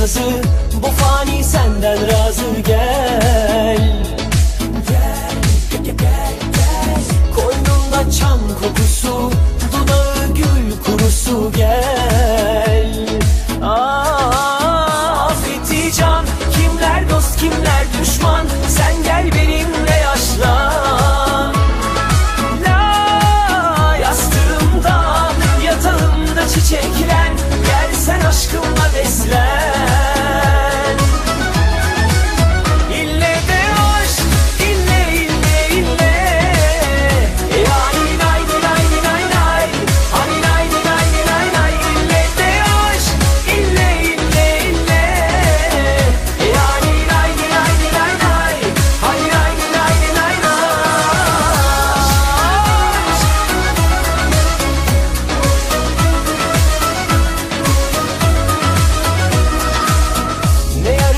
acısı Bu fani senden razı gel. Gel, gel, gel, gel Koynunda çam kokusu Dudağı gül kurusu gel. Aa, Affeti can Kimler dost kimler düşman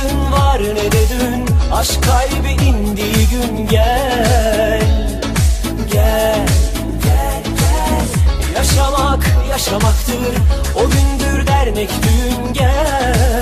Yarın var ne de dün Aşk kalbi indiği gün gel. Gel, gel, gel. Yaşamak yaşamaktır O gündür dernek düğün gel